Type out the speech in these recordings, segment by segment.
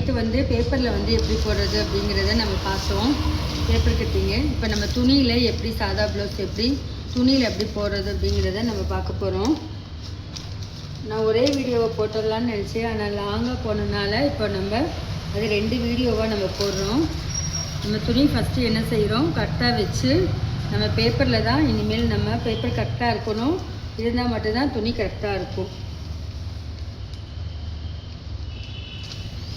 Night வந்து பேப்பரில் வந்து எப்படி போடுறது அப்படிங்கிறத நம்ம பார்த்தோம். பேப்பர் கட்டிங்கு இப்போ நம்ம துணியில் எப்படி சாதா ப்ளவுஸ் எப்படி துணியில் எப்படி போடுறது அப்படிங்கிறத நம்ம பார்க்க போகிறோம் நான் ஒரே வீடியோவை போட்டுடலான்னு நினச்சேன். ஆனால் லாங்காக போனதுனால இப்போ நம்ம அது ரெண்டு வீடியோவாக நம்ம போடுறோம். நம்ம துணி ஃபஸ்ட்டு என்ன செய்கிறோம் கரெக்டாக வச்சு நம்ம பேப்பரில் தான் இனிமேல் நம்ம பேப்பர் கரெக்டாக இருக்கணும். இருந்தால் மட்டும்தான் துணி கரெக்டாக இருக்கும்.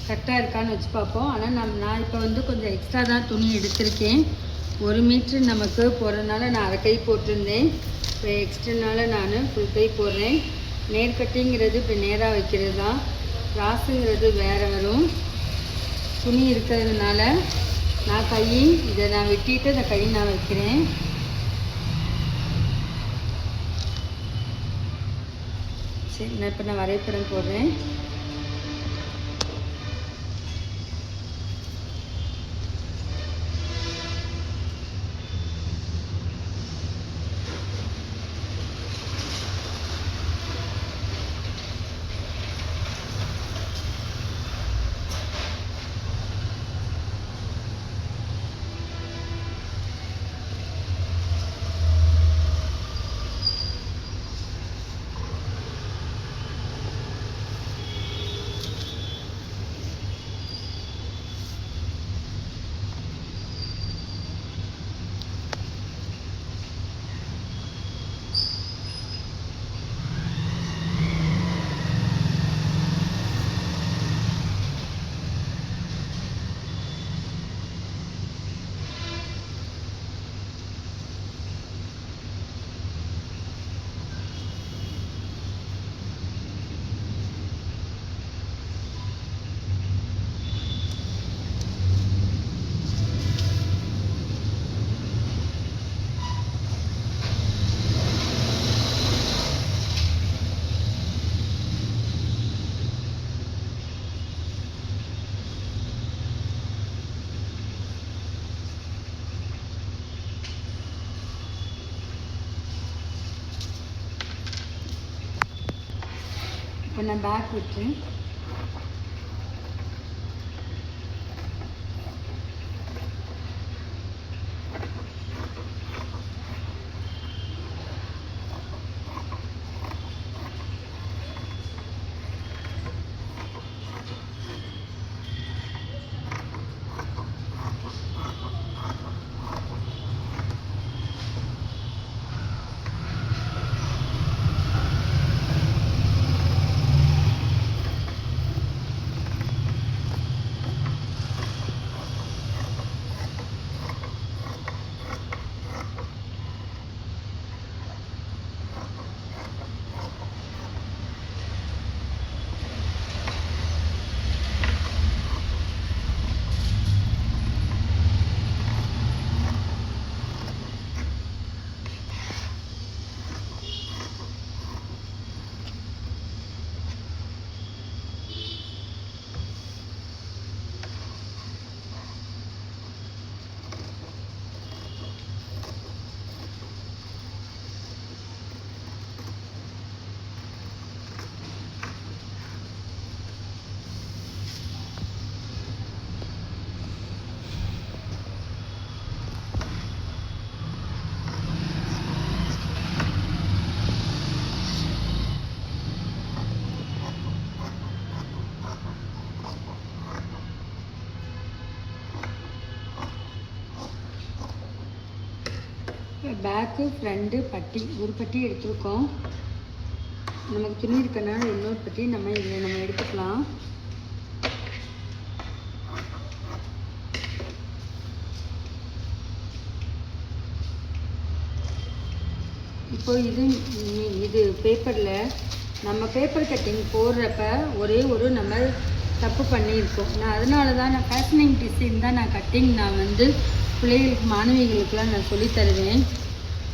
கரெக்டாக இருக்கான்னு வச்சு பார்ப்போம். ஆனால் நம் நான் இப்போ வந்து கொஞ்சம் எக்ஸ்ட்ரா தான் துணி எடுத்திருக்கேன். ஒரு மீட்ரு நமக்கு போகிறதுனால நான் அரை கை போட்டிருந்தேன். இப்போ எக்ஸ்ட்ரானால நான் ஃபுல் கை போடுறேன். நேர்கட்டிங்கிறது இப்போ நேராக வைக்கிறது தான். ராசுங்கிறது வேறு வரும். துணி இருக்கிறதுனால நான் கை இதை நான் வெட்டிட்டு அந்த கை நான் வைக்கிறேன். சரி நான் இப்போ நான் வரைபடம் போடுறேன். இப்போ நான் பேக் விட்டுறேன் பேக்கு ஃப்ரண்ட்டு பட்டி ஒரு பட்டி எடுத்திருக்கோம். நமக்கு துணி இருக்கனால இன்னொரு பட்டி நம்ம இதில் நம்ம எடுத்துக்கலாம். இப்போ இது இது பேப்பரில் நம்ம பேப்பர் கட்டிங் போடுறப்ப ஒரே ஒரு நம்ம தப்பு பண்ணியிருக்கோம். நான் அதனால தான் நான் ஃபேஷனிங் டிசைன் தான் நான் கட்டிங் நான் வந்து பிள்ளைகளுக்கு மாணவிகளுக்கெலாம் நான் சொல்லித் தருவேன்.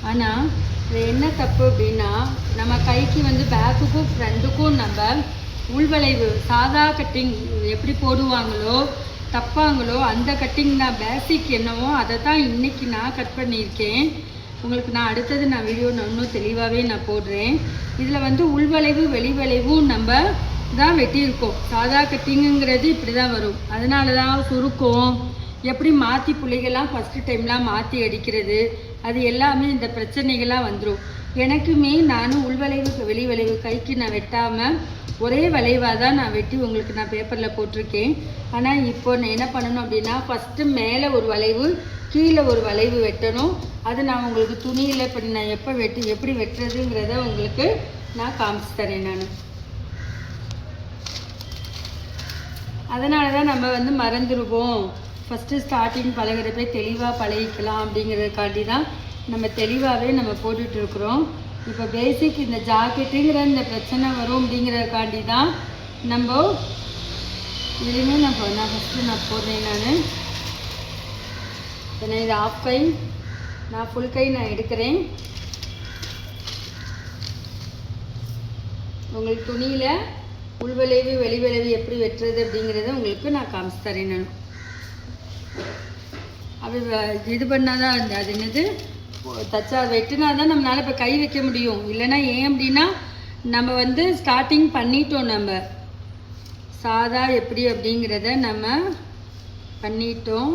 ஆனால் இது என்ன தப்பு அப்படின்னா நம்ம கைக்கு வந்து பேக்குக்கும் ஃப்ரண்ட்டுக்கும் நம்ம உள்வளைவு சாதா கட்டிங் எப்படி போடுவாங்களோ தப்பாங்களோ அந்த கட்டிங் நான் பேசிக் என்னவோ அதை தான் இன்றைக்கி நான் கட் பண்ணியிருக்கேன். உங்களுக்கு நான் அடுத்தது நான் வீடியோ நான் இன்னும் தெளிவாகவே நான் போடுறேன். இதில் வந்து உள்வளைவு வெளிவளைவும் நம்ம தான் வெட்டியிருக்கோம். சாதா கட்டிங்குங்கிறது இப்படி தான் வரும். அதனால தான் சுருக்கம். எப்படி மாற்றி பிள்ளைகள்லாம் ஃபஸ்ட்டு டைம்லாம் மாற்றி அடிக்கிறது? அது எல்லாமே இந்த பிரச்சனைகளாக வந்துடும் எனக்குமே நானும் உள்வளைவு வெளி வளைவு கைக்கு நான் வெட்டாமல் ஒரே வளைவாக தான் நான் வெட்டி உங்களுக்கு நான் பேப்பரில் போட்டிருக்கேன். ஆனால் இப்போ நான் என்ன பண்ணணும் அப்படின்னா ஃபஸ்ட்டு மேலே ஒரு வளைவு கீழே ஒரு வளைவு வெட்டணும். அது நான் உங்களுக்கு துணியில் இப்போ நான் எப்போ வெட்டி எப்படி வெட்டுறதுங்கிறத உங்களுக்கு நான் காமிச்சு தரேன் நான். அதனால தான் நம்ம வந்து மறந்துடுவோம் ஃபஸ்ட்டு ஸ்டார்டிங் பழகுறப்ப தெளிவாக பழகிக்கலாம் அப்படிங்கிறதுக்காண்டி தான் நம்ம தெளிவாகவே நம்ம போட்டுட்ருக்குறோம். இப்போ பேசிக் இந்த ஜாக்கெட்டுங்கிற இந்த பிரச்சனை வரும் அப்படிங்கிறதுக்காண்டி தான் நம்ம இதுலேயுமே நான் நான் ஃபஸ்ட்டு நான் போடுறேன் நான். ஏன்னா இது ஆஃப் கை நான் ஃபுல் கை நான் எடுக்கிறேன். உங்களுக்கு துணியில் உள்விளைவு வெளிவிளைவு எப்படி வெட்டுறது அப்படிங்கிறத உங்களுக்கு நான் காமிச்சு தரேன் நான். அது இது பண்ணாதான் அந்த அது என்னது? தச்சா வெட்டினா தான் நம்மளால் இப்போ கை வைக்க முடியும். இல்லைன்னா ஏன் அப்படின்னா நம்ம வந்து ஸ்டார்டிங் பண்ணிட்டோம் நம்ம. சாதா எப்படி அப்படிங்கிறத நம்ம பண்ணிட்டோம்.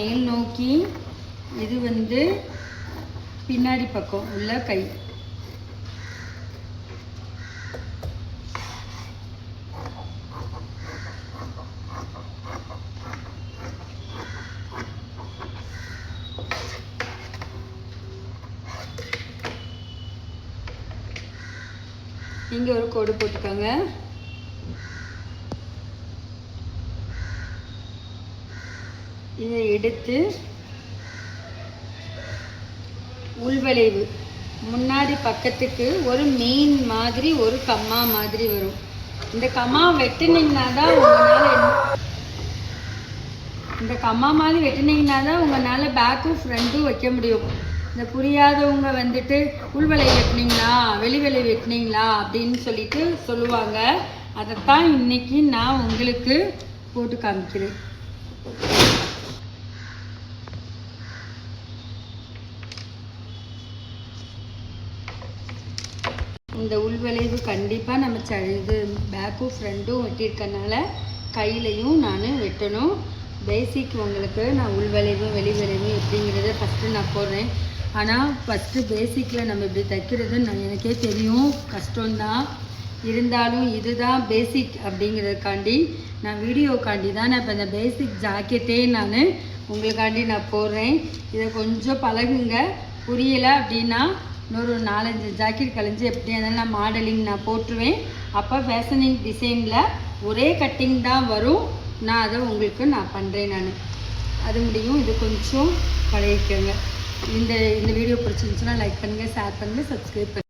மேல் நோக்கி. இது வந்து பின்னாடி பக்கம் உள்ள கை. இங்கே ஒரு கோடு போட்டுக்கோங்க இதை எடுத்து உள்வளைவு. முன்னாடி பக்கத்துக்கு ஒரு மீன் மாதிரி ஒரு கம்மா மாதிரி வரும். இந்த கம்மா வெட்டுனீங்கன்னா தான் உங்களால் இந்த கம்மா மாதிரி வெட்டுனீங்கன்னா தான் உங்களால் பேக்கும் ஃப்ரண்ட்டும் வைக்க முடியும். இந்த புரியாதவங்க வந்துட்டு உள்வளை வெட்டினீங்களா வெளிவலை வெட்டினீங்களா அப்படின்னு சொல்லிட்டு சொல்லுவாங்க. அதைத்தான் இன்னைக்கு நான் உங்களுக்கு போட்டு காமிக்கிறேன். இந்த உள்வளைவு கண்டிப்பாக நம்ம ச இது பேக்கும் ஃப்ரண்ட்டும் வெட்டியிருக்கனால கையிலையும் நான் வெட்டணும். பேசிக் உங்களுக்கு நான் உள்வளைவு வெளிவளைவு எப்படிங்கிறத ஃபஸ்ட்டு நான் போடுறேன். ஆனால் ஃபஸ்ட்டு பேசிக்கில் நம்ம இப்படி தைக்கிறது நான் எனக்கே தெரியும். கஷ்டம்தான். இருந்தாலும் இதுதான் பேசிக் அப்படிங்கிறதுக்காண்டி நான் வீடியோக்காண்டி தான் நான் இப்போ இந்த பேசிக் ஜாக்கெட்டே நான் உங்களுக்காண்டி நான் போடுறேன். இதை கொஞ்சம் பழகுங்க. புரியலை அப்படின்னா இன்னொரு நாலஞ்சு ஜாக்கெட் கழிஞ்சு எப்படி இருந்தாலும் நான் மாடலிங் நான் போட்டுருவேன். அப்போ ஃபேஷனிங் டிசைனில் ஒரே கட்டிங் தான் வரும். நான் அதை உங்களுக்கு நான் பண்ணுறேன் நான். அது முடியும். இது கொஞ்சம் பழகிக்கோங்க. இந்த இந்த வீடியோ பிடிச்சிருந்துச்சுன்னா லைக் பண்ணுங்கள் ஷேர் பண்ணுங்கள் சப்ஸ்கிரைப் பண்ணுங்கள்